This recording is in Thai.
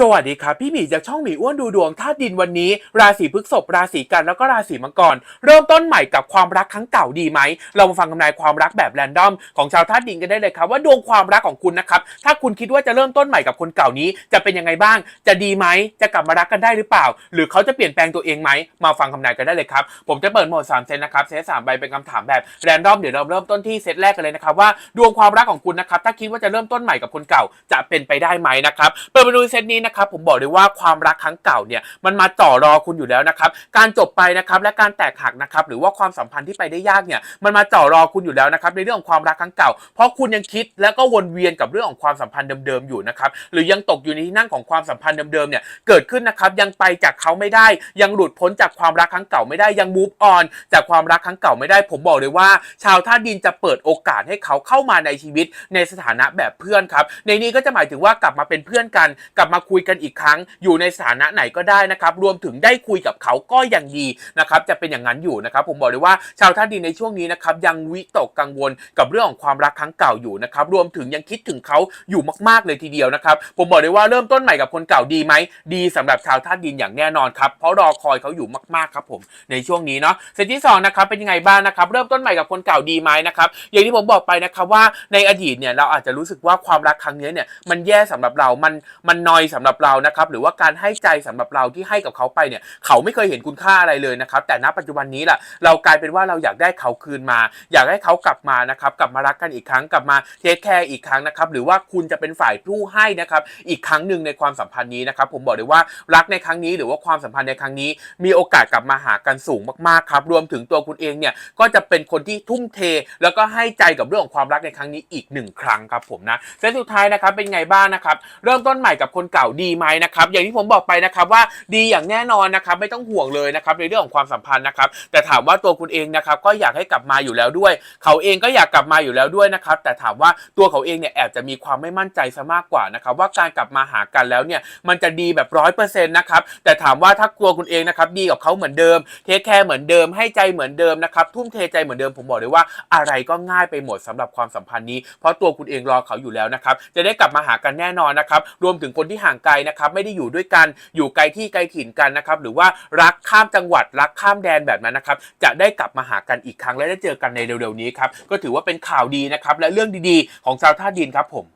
สวัสดีครับพี่หมีจากช่องหมีอ้วนดูดวงธาตุดินวันนี้ ราศีพฤษภราศีกันแล้วก็ราศีมังกร เริ่มต้นใหม่กับความรักครั้งเก่าดีไหม เรามาฟังคำนายความรักแบบแรนดอมของชาวธาตุดินกันได้เลยครับว่าดวงความรักของคุณนะครับถ้าคุณคิดว่าจะเริ่มต้นใหม่กับคนเก่านี้ จะเป็นยังไงบ้าง จะดีไหมจะกลับมารักกันได้หรือเปล่า หรือเขาจะเปลี่ยนแปลงตัวเองไหมมาฟังคำนายกันได้เลยครับผมจะเปิดโหมดสามเซตนะครับเซตสามใบเป็นคำถามแบบแรนดอมเดี๋ยวเราเริ่มต้นที่เซตแรกกันเลยนะครับว่าดวงความรักของคุณนะครับถ้าคิดว่าจะเริ่มต้นใหม่กับคนเก่าจะเป็นไปได้ไหมนะครับเปิดมาดูเซตนี้นะครับผมบอกเลยว่าความรักครั้งเก่าเนี่ยมันมาจ่อรอคุณอยู่แล้วนะครับการจบไปนะครับและการแตกหักนะครับหรือว่าความสัมพันธ์ที่ไปได้ยากเนี่ยมันมาจ่อรอคุณอยู่แล้วนะครับในเรื่องของความรักครั้งเก่า เพราะคุณยังคิดแล้วก็วนเวียนกับเรื่องของความสัมพันธ์เดิมๆอยู่นะครับหรือยังตกอยู่ในที่นั่งของความสัมพันธ์เดิมๆเนี่ยเกิดขึ้นนะครับยังไปจากเขาไม่ได้ ยังหลุดพ้นจากความรักครั้งเก่าไม่ได้ยัง move on จากความรักครั้งเก่าไม่ได้ ผมบอกเลยว่า ชาวท่าตุดินจะเปิดโอกาสให้เขาเข้ามาในชีวิตในสถานะแบบเพื่อนครับในนี้ก็จะหมายถึงว่ากลับมาเป็นเพื่อนกัน กลับมาคุยยกันอีกครั้ง อยู่ในสถานะไหนก็ได้นะครับ รวมถึงได้คุยกับเขาก็ยังดีนะครับ จะเป็นอย่างนั้นอยู่นะครับ ผมบอกเลยว่าชาวท่าตุดินในช่วงนี้นะครับ ยังวิตกกังวลกับเรื่องของความรักครั้งเก่าอยู่นะครับ รวมถึงยังคิดถึงเขาอยู่มากๆเลยทีเดียวนะครับ ผมบอกเลยว่าเริ่มต้นใหม่กับคนเก่าดีไหม ดีสำหรับชาวท่าตุดินอย่างแน่นอนครับ เพราะรอคอยเขาอยู่มากๆครับผม ในช่วงนี้เนาะเซตที่สองนะครับ เป็นยังไงบ้างนะครับ เริ่มต้นใหม่กับคนเก่าดีไหมนะครับ อย่างที่ผมบอกไปนะครับว่าในอดีตเนี่ยเราอาจจะรู้สึกว่าความรักครั้งนี้เนี่ยมันแย่สำหรับเรา มันมันนอยสำหรับเรานะครับหรือว่าการให้ใจสำหรับเราที่ให้กับเขาไปเนี่ยเขาไม่เคยเห็นคุณค่าอะไรเลยนะครับแต่ณปัจจุบันนี้ล่ะเรากลายเป็นว่าเราอยากได้เขาคืนมา อยากให้เขากลับมานะครับกลับมารักกันอีกครั้งกลับมาเทคแคร์อีกครั้งนะครับหรือว่าคุณจะเป็นฝ่ายผู้ให้นะครับอีกครั้งหนึ่งในความสัมพันธ์นี้นะครับผมบอกเลยว่ารักในครั้งนี้หรือว่าความสัมพันธ์ในครั้งนี้ มีโอกาสกลับมาหากันสูงมากๆครับรวมถึงตัวคุณเองเนี่ยก็จะเป็นคนที่ทุ่มเท แล้วก็ให้ใจกับเรื่องของความรักในครั้งนี้อีกหนึ่งครั้งครับผมนะเซตสุดท้ายนะครับเป็นไงบ้างนะครับเริ่มต้นใหม่กับคนเก่าดีไหมนะครับอย่างที่ผมบอกไปนะครับว่าดีอย่างแน่นอนนะครับไม่ต้องห่วงเลยนะครับในเรื่องของความสัมพันธ์นะครับแต่ถามว่าตัวคุณเองนะครับก็อยากให้กลับมาอยู่แล้วด้วย เขาเองก็อยากกลับมาอยู่แล้วด้วยนะครับแต่ถามว่าตัวเขาเองเนี่ยแอบจะมีความไม่มั่นใจซะมากกว่านะครับว่าการกลับมาหากันแล้วเนี่ยมันจะดีแบบร้อยเปอร์เซ็นต์นะครับแต่ถามว่าถ้ากลัวคุณเองนะครับดีกับเขาเหมือนเดิมเทคแคร์เหมือนเดิมให้ใจเหมือนเดิมนะครับทุ่มเทใจเหมือนเดิมผมบอกเลยว่าอะไรก็ง่ายไปหมดสำหรับความสัมพันธ์นี้ เพราะตัวคุณเองรอเขาอยู่แล้วนะครับจะได้กลับมาหากันแน่นอนนะครับรวมถึงคนที่ห่างไกลนะครับไม่ได้อยู่ด้วยกันอยู่ไกลที่ไกลถิ่นกันนะครับหรือว่ารักข้ามจังหวัดรักข้ามแดนแบบนั้นนะครับจะได้กลับมาหากันอีกครั้งและได้เจอกันในเร็วๆนี้ครับก็ถือว่าเป็นข่าวดีนะครับและเรื่องดีๆ ของชาวท่าดินครับผม